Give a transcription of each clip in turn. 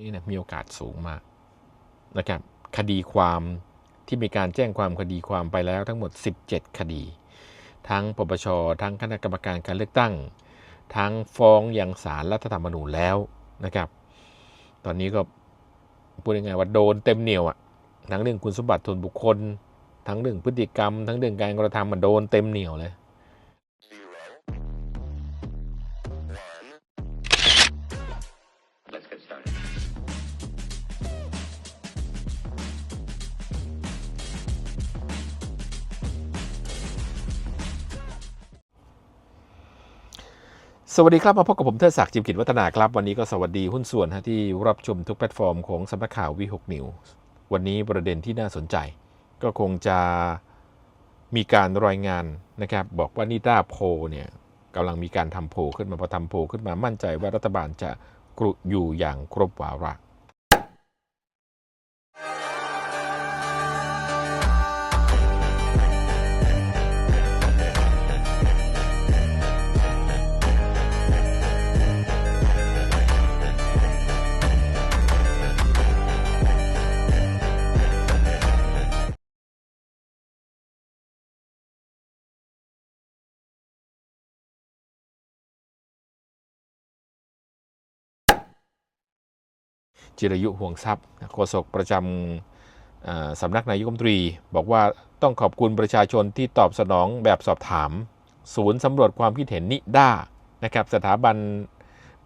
นี่นะมีโอกาสสูงมากนะครับคดีความที่มีการแจ้งความคดีความไปแล้วทั้งหมด 17 คดี ทั้งปปชทั้งคณะกรรมการการเลือกตั้ง ทั้งฟ้องยังศาลรัฐธรรมนูญแล้วนะครับ ตอนนี้ก็พูดยังไงว่าโดนเต็มเหนียวอะ่ะทั้งเรื่องคุณสมบัติส่วนบุคคล ทั้งเรื่องพฤติกรรม ทั้งเรื่องการกระทำมันโดนเต็มเหนียวเลย สวัสดีครับ มาพบกับผมเทิดศักดิ์จิมกิจวัฒนาครับ วันนี้ก็สวัสดีหุ้นส่วนฮะที่รับชมทุกแพลตฟอร์มของสำนักข่าววีหกนิววันนี้ประเด็นที่น่าสนใจ ก็คงจะมีการรายงานนะครับ บอกว่านิด้าโพลเนี่ยกำลังมีการทำโพลขึ้นมาพอทำโพลขึ้นมามั่นใจว่ารัฐบาลจะกรุอยู่อย่างครบวาระ จิรยุห่วงทรัพย์โฆษกประจำสำนักนายกรัฐมนตรี บอกว่าต้องขอบคุณประชาชนที่ตอบสนองแบบสอบถาม ศูนย์สำรวจความคิดเห็นนิด้านะครับสถาบัน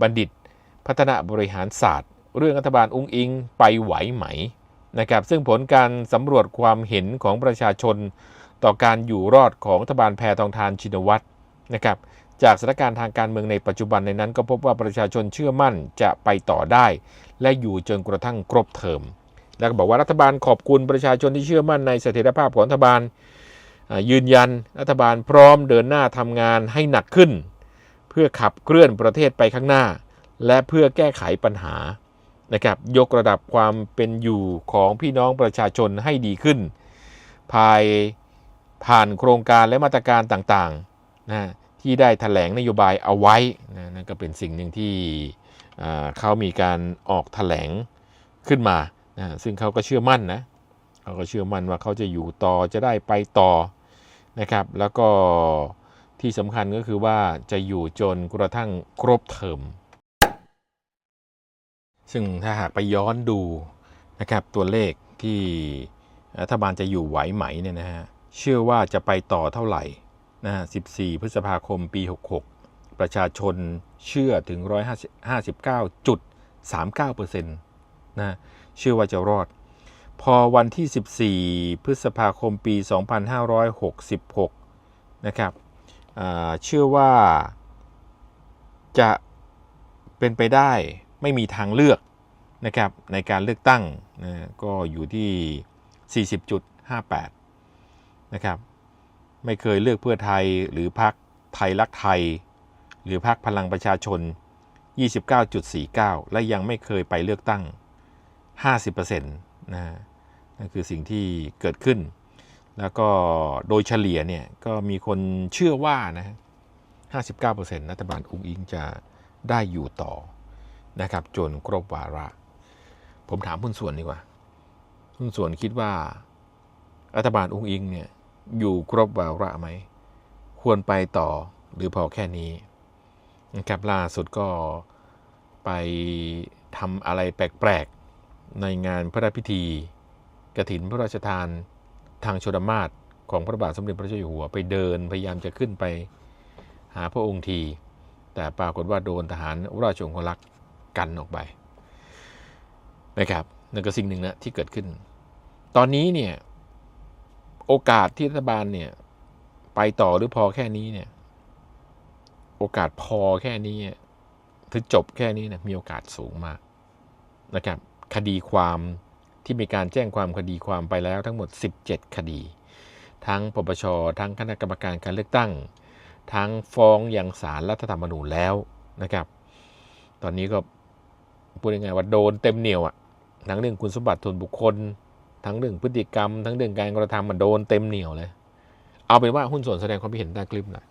บัณฑิต พัฒนาบริหารศาสตร์ เรื่องรัฐบาลอุ้งอิงไปไหวไหมนะครับซึ่งผลการสำรวจความเห็นของประชาชน ต่อการอยู่รอดของรัฐบาลแพทองทานชินวัตรนะครับจากสถานการณ์ทางการเมืองในปัจจุบันในนั้นก็พบว่าประชาชนเชื่อมั่นจะไปต่อได้ และอยู่จนกระทั่งครบเทอม แล้วก็บอกว่ารัฐบาลขอบคุณประชาชนที่เชื่อมั่นในเสถียรภาพของรัฐบาลยืนยันรัฐบาลพร้อมเดินหน้าทำงานให้หนักขึ้น เพื่อขับเคลื่อนประเทศไปข้างหน้า และเพื่อแก้ไขปัญหานะครับยกระดับความเป็นอยู่ของพี่น้องประชาชนให้ดีขึ้น ภายผ่านโครงการและมาตรการต่างๆนะที่ได้แถลงนโยบายเอาไว้นะนั่นก็เป็นสิ่งหนึ่งที่ เขามีการออกแถลงขึ้นมานะซึ่งเขาก็เชื่อมั่นนะเขาก็เชื่อมั่นว่าเขาจะอยู่ต่อจะได้ไปต่อนะครับ แล้วก็ที่สำคัญก็คือว่าจะอยู่จนกระทั่งครบเทอมซึ่งถ้าหากไปย้อนดูนะครับตัวเลขที่รัฐบาลจะอยู่ไหวไหมเนี่ยนะฮะเชื่อว่าจะไปต่อเท่าไหร่นะฮะ14 พฤษภาคมปี 66 ประชาชน เชื่อถึง 159.39%นะเชื่อว่าจะรอด พอวันที่ 14 พฤษภาคมปี 2566 นะครับเชื่อว่าจะเป็นไปได้ไม่มีทางเลือกนะครับในการเลือกตั้งนะก็อยู่ที่ 40.58 นะครับ ไม่เคยเลือกเพื่อไทยหรือพรรคไทยรักไทย หรือพรรคพลังประชาชน 29.49 และยังไม่เคยไปเลือกตั้ง 50%นะฮะนั่นคือสิ่งที่เกิดขึ้น แล้วก็โดยเฉลี่ยเนี่ยก็มีคนเชื่อว่านะฮะ59%รัฐบาลอุ้งอิงจะได้อยู่ต่อนะครับจนครบวาระ ผมถามหุ้นส่วนดีกว่าหุ้นส่วนคิดว่ารัฐบาลอุ้งอิงเนี่ยอยู่ครบวาระไหม ควรไปต่อหรือพอแค่นี้ ครับล่าสุดก็ไปทำอะไรแปลกๆ ในงานพระราชพิธีกระถินพระราชทานทางชนมาศของพระบาทสมเด็จพระเจ้าอยู่หัวไปเดินพยายามจะขึ้นไปหาพระองค์ที แต่ปรากฏว่าโดนทหารราชองครักษ์กันออกไปนะครับนั่นก็สิ่งหนึ่งนะที่เกิดขึ้น ตอนนี้เนี่ยโอกาสที่รัฐบาลเนี่ยไปต่อหรือพอแค่นี้เนี่ย โอกาสพอแค่นี้ถึงจบแค่นี้นี่ยมีโอกาสสูงมากนะครับคดีความที่มีการแจ้งความคดีความไปแล้วทั้งหมด 17 คดี ทั้งปปชทั้งคณะกรรมการการเลือกตั้ง ทั้งฟ้องยังศาลรัฐธรรมนูญแล้วนะครับ ตอนนี้ก็พูดยังไงว่าโดนเต็มเหนียวอะทั้งเรื่องคุณสมบัติส่วนบุคคล ทั้งเรื่องพฤติกรรม ทั้งเรื่องการกระทำมันโดนเต็มเหนียวเลย เอาเป็นว่าหุ้นส่วนแสดงความคิดเห็นใต้คลิปหน่อย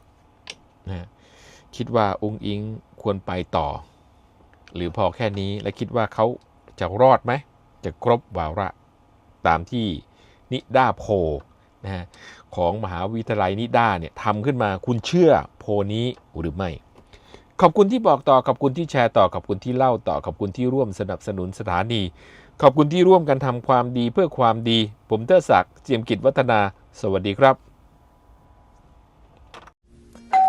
นะฮะ คิดว่าอุ้งอิงควรไปต่อ หรือพอแค่นี้และคิดว่าเขาจะรอดไหม จะครบวาระตามที่นิด้าโพนะฮะของมหาวิทยาลัยนิด้าเนี่ยทำขึ้นมาคุณเชื่อโพนี้หรือไม่ ขอบคุณที่บอกต่อขอบคุณที่แชร์ต่อขอบคุณที่เล่าต่อขอบคุณที่ร่วมสนับสนุนสถานี ขอบคุณที่ร่วมกันทำความดีเพื่อความดี ผมเทอศักดิ์เจียมกิจวัฒนา สวัสดีครับ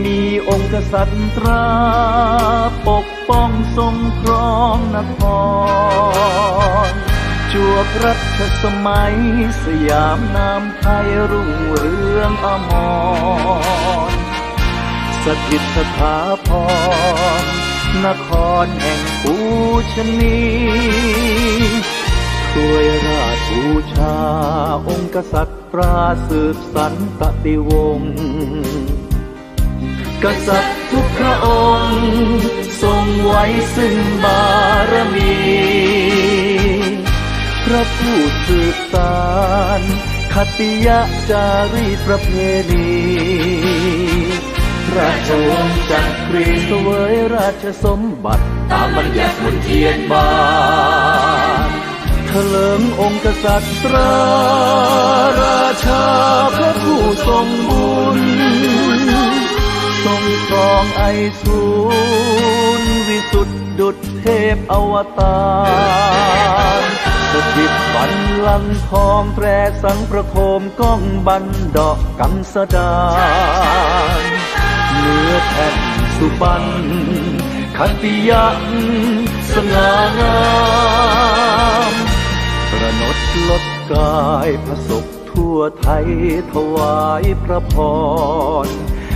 มีองค์กษัตริย์ตราปกป้องทรงครองนคร จวบรัชสมัยสยามนามไทยรุ่งเรืองอมร สถิตสถาพรนครแห่งปูชนีช่วยราชบูชาองค์กษัตริย์ตราสืบสันตติวงศ์ กษัตริย์ทุกพระองค์ ทรงไว้ซึ่งบารมี พระผู้สืบสารคติยะจารีตประเพณีราชวงศ์จักรีเสวยราชสมบัติ ตามบัญญัติมนเทียนบานเถลิงองค์กษัตริย์ตราราชาพระผู้ทรงบุญ ครองไอสูรวิสุทธิดุจเทพอวตารสถิตบันลังก์ทองแตรสังประโคมก้องบันดอกกำสดานเนื้อแผ่นสุบันคติยักสง่างามประนดลดกายพระศกทั่วไทยถวายพระพร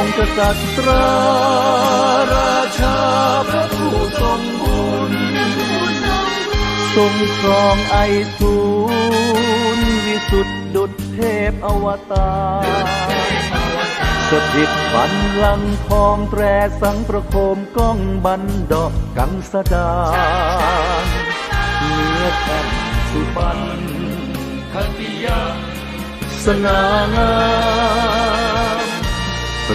องค์กษัตริย์ราราชาพระผู้ทรงบุญทรงครองไอสูรวิสุทธิดุจเทพอวตารสถิตบันลังทองแตรสังประโคมก้องบันดอกกังสดาเนื้อแผ่นสุบันคติยาสง่างาม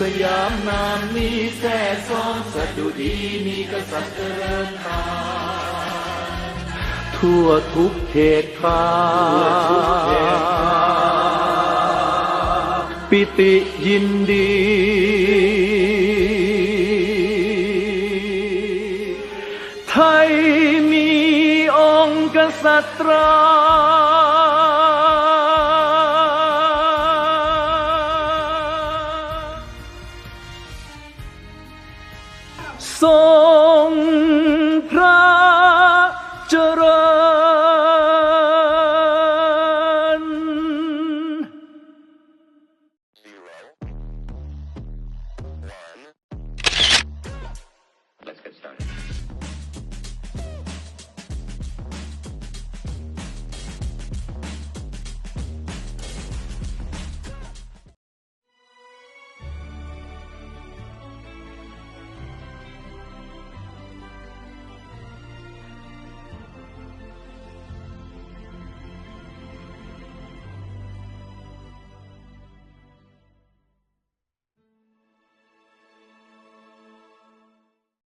สยามนามนี้แท่ซ้องสดุดีมีกษัตริย์เจริญตาทั่วทุกเขตคาปิติยินดี ไทยมีองค์กษัตริย์